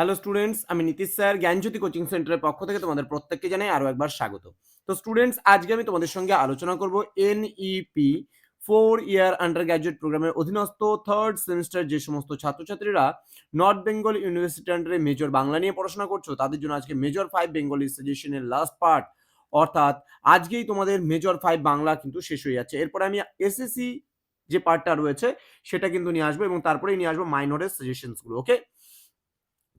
Hello students আমি Nitish sir, জ্ঞানজ্যোতি coaching সেন্টারের পক্ষ থেকে তোমাদের প্রত্যেককে জানাই আরও একবার স্বাগত। তো স্টুডেন্টস আজকে আমি তোমাদের সঙ্গে আলোচনা করব NEP four year undergraduate প্রোগ্রামের অধীনস্থ থার্ড সেমিস্টার যে সমস্ত ছাত্রছাত্রীরা নর্থ বেঙ্গল ইউনিভার্সিটি আন্ডারে মেজর বাংলা নিয়ে পড়াশোনা করছ, তাদের জন্য আজকে মেজর ফাইভ বেঙ্গলি সাজেশনের লাস্ট পার্ট অর্থাৎ আজকেই তোমাদের মেজর ফাইভ বাংলা কিন্তু শেষ হয়ে যাচ্ছে। এরপরে আমি এসএসসি যে পার্টটা রয়েছে, সেটা কিন্তু নিয়ে আসব এবং তারপরেই নিয়ে আসব মাইনরের সাজেশনসগুলো ওকে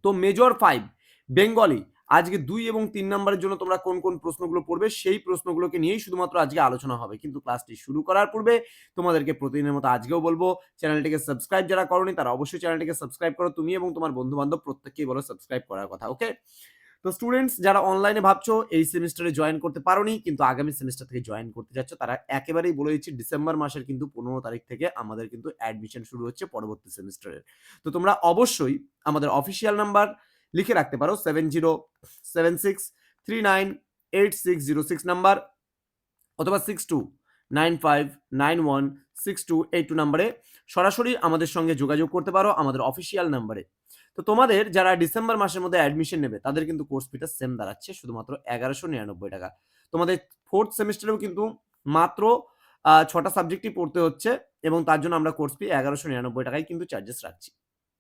তো মেজর ফাইভ বেঙ্গলি আজকে দুই এবং তিন নম্বরের জন্য তোমরা কোন কোন প্রশ্নগুলো পড়বে, সেই প্রশ্নগুলোকে নিয়েই শুধুমাত্র আজকে আলোচনা হবে। কিন্তু ক্লাসটি শুরু করার পূর্বে তোমাদেরকে প্রতিদিনের মতো আজকেও বলব, চ্যানেলটিকে সাবস্ক্রাইব যারা করনি, তারা অবশ্যই চ্যানেলটিকে সাবস্ক্রাইব করো তুমি এবং তোমার বন্ধু বান্ধব প্রত্যেককেই বলো সাবস্ক্রাইব করার কথা ওকে তো স্টুডেন্টস যারা অনলাইনে ভাবছ, এই সেমিস্টারে জয়েন করতে পারোনি, কিন্তু আগামী সেমিস্টার থেকে জয়েন করতে যাচ্ছ, তারা একেবারেই বলে দিচ্ছি ডিসেম্বর মাসের কিন্তু পনেরো তারিখ থেকে আমাদের কিন্তু অ্যাডমিশন শুরু হচ্ছে পরবর্তী সেমিস্টারের তো তোমরা অবশ্যই আমাদের অফিসিয়াল নাম্বার লিখে রাখতে পারো seven zero seven six three nine eight six zero six number অথবা six two nine five nine one six two eight two নাম্বারে সরাসরি আমাদের সঙ্গে যোগাযোগ করতে পারো, আমাদের অফিসিয়াল নাম্বারে তো তোমাদের যারা ডিসেম্বর মাসের মধ্যে অ্যাডমিশন নেবে, তাদের কিন্তু কোর্স ফিটা সেম দাঁড়াচ্ছে, শুধুমাত্র এগারোশো নিরানব্বই টাকা। তোমাদের ফোর্থ সেমিস্টারেও কিন্তু মাত্র ছটা সাবজেক্টই পড়তে হচ্ছে এবং তার জন্য আমরা কোর্স ফি এগারোশো নিরানব্বই টাকায় কিন্তু চার্জেস রাখছি।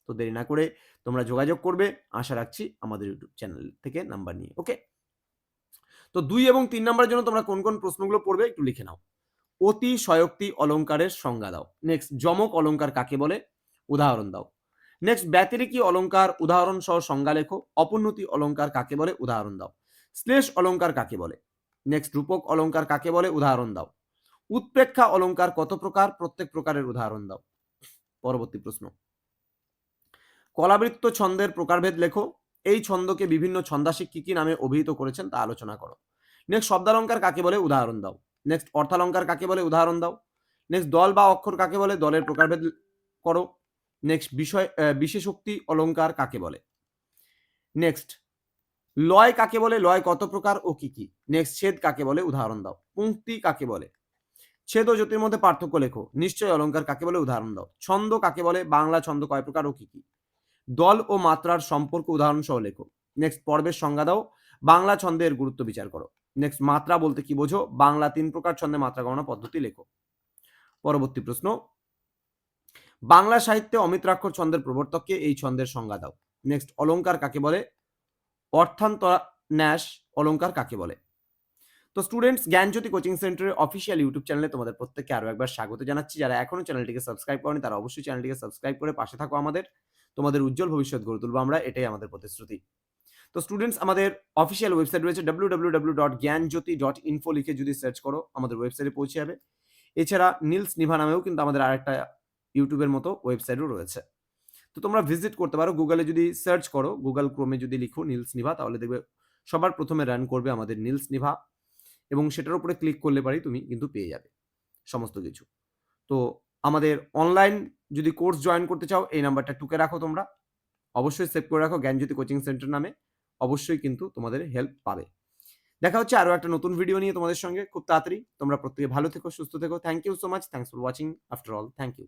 তো দেরি না করে তোমরা যোগাযোগ করবে, আশা রাখছি আমাদের ইউটিউব চ্যানেল থেকে নাম্বার নিয়ে ওকে তো দুই এবং তিন নম্বরের জন্য তোমরা কোন কোন প্রশ্নগুলো পড়বে একটু লিখে নাও। অতি শয়োক্তি অলঙ্কারের সংজ্ঞা দাও। নেক্সট যমক অলঙ্কার কাকে বলে? উদাহরণ দাও। নেক্সট ব্যতিরেকি অলঙ্কার উদাহরণ সহ সংজ্ঞা লেখো। অপোন্নতি অলঙ্কার কাকে বলে? উদাহরণ দাও। শ্লেষ অলঙ্কার কাকে বলে? নেক্সট রূপক অলঙ্কার কাকে বলে? উদাহরণ দাও। উৎপ্রেক্ষা অলঙ্কার কত প্রকার? প্রত্যেক প্রকারের উদাহরণ দাও। পরবর্তী প্রশ্ন। কলাবৃত্ত ছন্দের প্রকারভেদ লেখো। এই ছন্দকে বিভিন্ন ছন্দাসিক কি কি নামে অভিহিত করেছেন তা আলোচনা করো। নেক্সট শব্দালঙ্কার কাকে বলে? উদাহরণ দাও। নেক্সট অর্থালঙ্কার কাকে বলে? উদাহরণ দাও। নেক্সট দল বা অক্ষর কাকে বলে? দলের প্রকারভেদ করো। নেক্সট বিষয় বিশেষোক্তি অলঙ্কার কাকে বলে? নেক্সট লয় কাকে বলে? লয় কত প্রকার ও কি কি? নেক্সট ছেদ কাকে বলে? উদাহরণ দাও। পুংক্তি কাকে বলে? ছেদ ও জ্যোতির মধ্যে পার্থক্য লেখো। নিশ্চয় অলঙ্কার কাকে বলে? উদাহরণ দাও। ছন্দ কাকে বলে? বাংলা ছন্দ কয় প্রকার ও কি কি? দল ও মাত্রার সম্পর্ক উদাহরণ সহ লেখো। নেক্সট পর্বের সংজ্ঞা দাও। বাংলা ছন্দের গুরুত্ব বিচার করো। নেক্সট মাত্রা বলতে কি বোঝো? বাংলা তিন প্রকার ছন্দে মাত্রা গণনা পদ্ধতি লেখো। পরবর্তী প্রশ্ন। বাংলা সাহিত্যে অমিত্রাক্ষর ছন্দের প্রবর্তককে এই ছন্দের সংজ্ঞা দাও। নেক্সট অলঙ্কার কাকে বলে? অর্থান্তর, ন্যাস অলঙ্কার কাকে বলে? তো স্টুডেন্টস জ্ঞানজ্যোতি কোচিং সেন্টারের অফিসিয়াল ইউটিউব চ্যানেলে তোমাদের প্রত্যেককে আরও একবার স্বাগত জানাচ্ছি। যারা এখনও চ্যানেলটিকে সাবস্ক্রাইব করেনি, তারা অবশ্যই চ্যানেলটিকে সাবস্ক্রাইব করে পাশে থাকো আমাদের। তোমাদের উজ্জ্বল ভবিষ্যৎ গড়ে তুলবো আমরা, এটাই আমাদের প্রতিশ্রুতি। তো স্টুডেন্টস আমাদের অফিসিয়াল ওয়েবসাইট রয়েছে W W W dot Gyanjyoti dot info লিখে যদি সার্চ করো, আমাদের ওয়েবসাইটে পৌঁছে যাবে। এছাড়া নীলস নিভা নামেও কিন্তু আমাদের আরেকটা ইউটিউবের মতো ওয়েবসাইটও রয়েছে। তো তোমরা ভিজিট করতে পারো। গুগলে যদি সার্চ করো গুগল ক্রোমে যদি লিখো নীলস নিভা তাহলে দেখবে সবার প্রথমে রান করবে আমাদের নীলস নিভা এবং সেটার উপরে ক্লিক করলে পারি তুমি কিন্তু পেয়ে যাবে সমস্ত কিছু। তো আমাদের অনলাইন যদি কোর্স জয়েন করতে চাও, এই নাম্বারটা টুকে রাখো তোমরা। অবশ্যই সেভ করে রাখো জ্ঞানজ্যোতি কোচিং সেন্টার নামে। অবশ্যই কিন্তু তোমাদের হেল্প পাবে। দেখা হচ্ছে আরও একটা নতুন ভিডিও নিয়ে তোমাদের সঙ্গে। খুব তাড়াতাড়ি। তোমরা প্রত্যেকে ভালো থেকো, সুস্থ থেকো। Thank you so much thanks for watching after all thank you